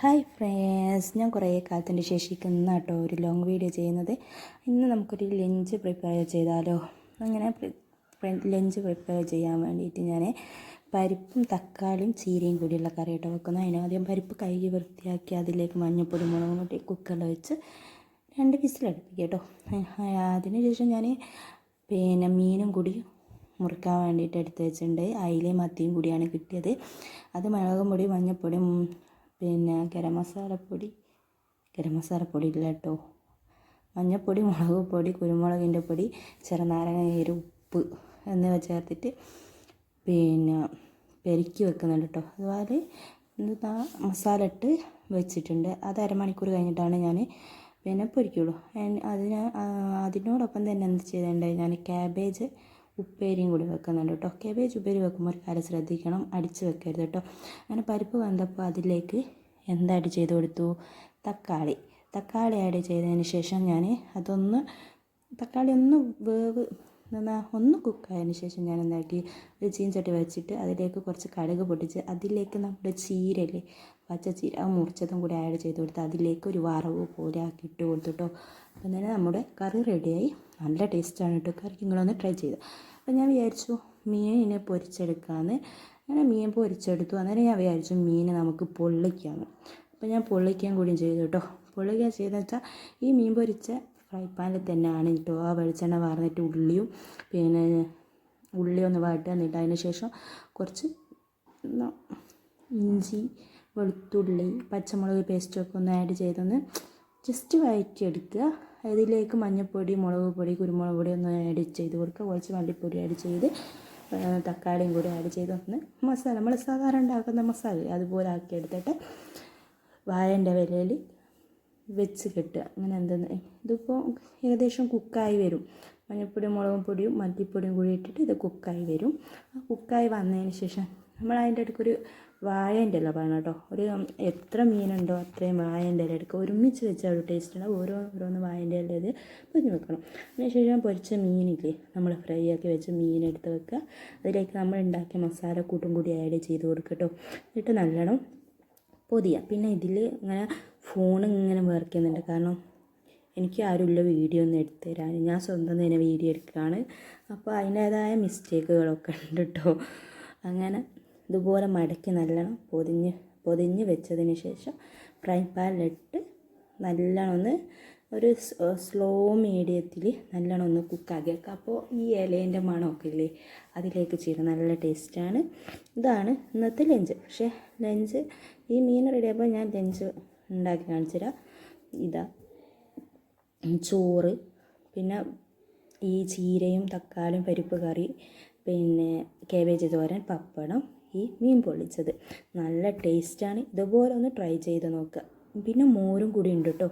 Hi friends ഞാൻ കുറേ കാലത്തിന്റെ ശേഷിക്കുന്ന കേട്ടോ ഒരു ലോങ് വീഡിയോ ചെയ്യുന്നത്. ഇന്ന് നമുക്കൊരു ലഞ്ച് പ്രിപ്പയർ ചെയ്താലോ? അങ്ങനെ ലഞ്ച് പ്രിപ്പയർ ചെയ്യാൻ വേണ്ടിയിട്ട് ഞാൻ പരിപ്പും തക്കാളിയും ചീരയും കൂടിയുള്ള കറി കേട്ടോ വെക്കുന്നത് അതിന് ആദ്യം പരിപ്പ് കഴുകി വൃത്തിയാക്കി അതിലേക്ക് മഞ്ഞൾപ്പൊടി മുളകും കൂട്ടി കുക്കറിൽ വെച്ച് രണ്ട് വിസിലടുപ്പിക്കുക കേട്ടോ. അതിനുശേഷം ഞാൻ പിന്നെ മീനും കൂടി മുറിക്കാൻ വേണ്ടിയിട്ട് എടുത്ത് വെച്ചിട്ടുണ്ട്. അയിലയും മത്തിയും കൂടിയാണ് കിട്ടിയത്. അത് മുളകും പൊടി മഞ്ഞൾപ്പൊടി പിന്നെ ഗരം മസാലപ്പൊടി ഗരം മസാലപ്പൊടി ഇല്ല കേട്ടോ മഞ്ഞൾപ്പൊടി മുളക് പൊടി കുരുമുളകിന്റെ പൊടി ചെറുനാരങ്ങ നീര് ഉപ്പ് എന്നിവ ചേർത്തിട്ട് പിന്നെ പെരുക്കി വെക്കുന്നുണ്ട് കേട്ടോ അതുപോലെ എന്താ മസാല ഇട്ട് വെച്ചിട്ടുണ്ട്. അത് അരമണിക്കൂർ കഴിഞ്ഞിട്ടാണ് ഞാൻ പിന്നെ പൊരിക്കുള്ളൂ. അതിന് അതിനോടൊപ്പം തന്നെ എന്ത് ചെയ്തിട്ടുണ്ട് ഞാൻ ക്യാബേജ് ഉപ്പേരിയും കൂടി വെക്കുന്നുണ്ട് കേട്ടോ. കേബേജ് ഉപ്പേരി വെക്കുമ്പോൾ ഒരു കാര്യം ശ്രദ്ധിക്കണം. അടിച്ച് വെക്കരുത് കേട്ടോ. അങ്ങനെ പരിപ്പ് വന്നപ്പോൾ അതിലേക്ക് എന്താ ആഡ് ചെയ്ത് കൊടുത്തു? തക്കാളി. തക്കാളി ആഡ് ചെയ്തതിന് ശേഷം ഞാൻ അതൊന്ന് തക്കാളി ഒന്ന് വേവ് എന്നാ ഒന്ന് കുക്കായതിന് ശേഷം ഞാൻ എന്താക്കി? ഒരു ചീൻചട്ടി വെച്ചിട്ട് അതിലേക്ക് കുറച്ച് കടുക് പൊട്ടിച്ച് അതിലേക്ക് നമ്മുടെ ചീരല്ലേ പച്ച ചീര മുറിച്ചതും കൂടി ആഡ് ചെയ്ത് കൊടുത്ത് അതിലേക്ക് ഒരു വറവ് പോലെ ആക്കി ഇട്ട് കൊടുത്തിട്ടോ. അപ്പം തന്നെ നമ്മുടെ കറി റെഡിയായി നല്ല ടേസ്റ്റാണ് കേട്ടോ കറി നിങ്ങളൊന്ന് ട്രൈ ചെയ്ത്. അപ്പം ഞാൻ വിചാരിച്ചു മീനിനെ പൊരിച്ചെടുക്കാമെന്ന് അങ്ങനെ മീൻ പൊരിച്ചെടുത്തു. അന്നേരം ഞാൻ വിചാരിച്ചു മീനെ നമുക്ക് പൊള്ളിക്കാമെന്ന് അപ്പം ഞാൻ പൊള്ളിക്കാൻ കൂടി ചെയ്തു കേട്ടോ പൊള്ളിക്കാൻ ചെയ്തെന്ന് വെച്ചാൽ ഈ മീൻ പൊരിച്ച ഫ്രൈ പാനിൽ തന്നെയാണ് കേട്ടോ ആ വെളിച്ചെണ്ണ വാർന്നിട്ട് ഉള്ളിയും പിന്നെ ഉള്ളി ഒന്ന് വാട്ടുക എന്നിട്ട് അതിന് ശേഷം കുറച്ച് ഇഞ്ചി വെളുത്തുള്ളി പച്ചമുളക് പേസ്റ്റ് ഒക്കെ ഒന്ന് ആഡ് ചെയ്തൊന്ന് ജസ്റ്റ് വഴറ്റിയെടുക്കുക അതിലേക്ക് മഞ്ഞൾപ്പൊടി മുളക് പൊടി കുരുമുളക് പൊടി ഒന്ന് ആഡ് ചെയ്ത് കൊടുക്കുക. കുറച്ച് മല്ലിപ്പൊടി ആഡ് ചെയ്ത് തക്കാളിയും കൂടി ആഡ് ചെയ്ത് ഒന്ന് മസാല. നമ്മൾ സാധാരണ ഉണ്ടാക്കുന്ന മസാല അതുപോലെ ആക്കി എടുത്തിട്ട് വാഴന്റെ വിലയിൽ വെച്ച് കെട്ടുക. അങ്ങനെ എന്തെന്ന്? ഇതിപ്പോൾ ഏകദേശം കുക്കായി വരും. മഞ്ഞൾപ്പൊടിയും മുളകും പൊടിയും മല്ലിപ്പൊടിയും കൂടി ഇട്ടിട്ട് ഇത് കുക്കായി വരും. കുക്കായി വന്നതിന് ശേഷം നമ്മൾ അതിന്റെ ഇടയ്ക്കൊരു വാഴേന്റെ ഇല കേട്ടോ. ഒരു എത്ര മീനുണ്ടോ അത്രയും വാഴേന്റെ ഇല എടുക്കുക. ഒരുമിച്ച് വെച്ചാൽ ഒരു ടേസ്റ്റ് ഉണ്ടാവും ഓരോ ഓരോന്ന് വാഴേന്റെ ഇല ഇത് പൊതിഞ്ഞ് വെക്കണം അതിനുശേഷം പൊരിച്ച മീനില്ലേ നമ്മൾ ഫ്രൈ ആക്കി വെച്ച് മീൻ എടുത്ത് വെക്കുക. അതിലേക്ക് നമ്മൾ ഉണ്ടാക്കിയ മസാല കൂട്ടും കൂടി ആഡ് ചെയ്ത് കൊടുക്കുക കേട്ടോ. എന്നിട്ട് നല്ലോണം പൊതിയുക. പിന്നെ ഇതിൽ ഇങ്ങനെ ഫോൺ ഇങ്ങനെ വിറയ്ക്കുന്നുണ്ട് കാരണം എനിക്ക് ആരുമില്ല വീഡിയോ ഒന്നും എടുത്തു തരാൻ. ഞാൻ സ്വന്തം തന്നെ വീഡിയോ എടുക്കുകയാണ്. അപ്പോൾ അതിന്റേതായ മിസ്റ്റേക്കുകളൊക്കെ ഉണ്ട് കേട്ടോ. അങ്ങനെ ഇതുപോലെ മടക്കി നല്ലോണം പൊതിഞ്ഞ് പൊതിഞ്ഞ് വെച്ചതിന് ശേഷം ഫ്രൈ പാനിലിട്ട് നല്ലോണം ഒന്ന് ഒരു സ്ലോ മീഡിയത്തിൽ നല്ലോണം ഒന്ന് കുക്കാക്കി വെക്കുക. അപ്പോൾ ഈ ഇലേന്റെ മണമൊക്കെ ഇല്ലേ അതിലേക്ക് ചെയ്ത് നല്ല ടേസ്റ്റാണ് ഇതാണ് ഇന്നത്തെ ലഞ്ച്. പക്ഷേ ലഞ്ച് ഈ മീൻ റെഡിയാകുമ്പോൾ ഞാൻ ലഞ്ച് ഉണ്ടാക്കി കാണിച്ചു തരാം. ഇതാ ചോറ് പിന്നെ ഈ ചീരയും തക്കാളിയും പരിപ്പ് കറി പിന്നെ കേബേജ് തോരൻ പപ്പടം ഈ മീൻ പൊള്ളിച്ചത്. നല്ല ടേസ്റ്റാണ് ഇതുപോലെ ഒന്ന് ട്രൈ ചെയ്ത് നോക്കുക പിന്നെ മോരും കൂടി ഉണ്ട് കേട്ടോ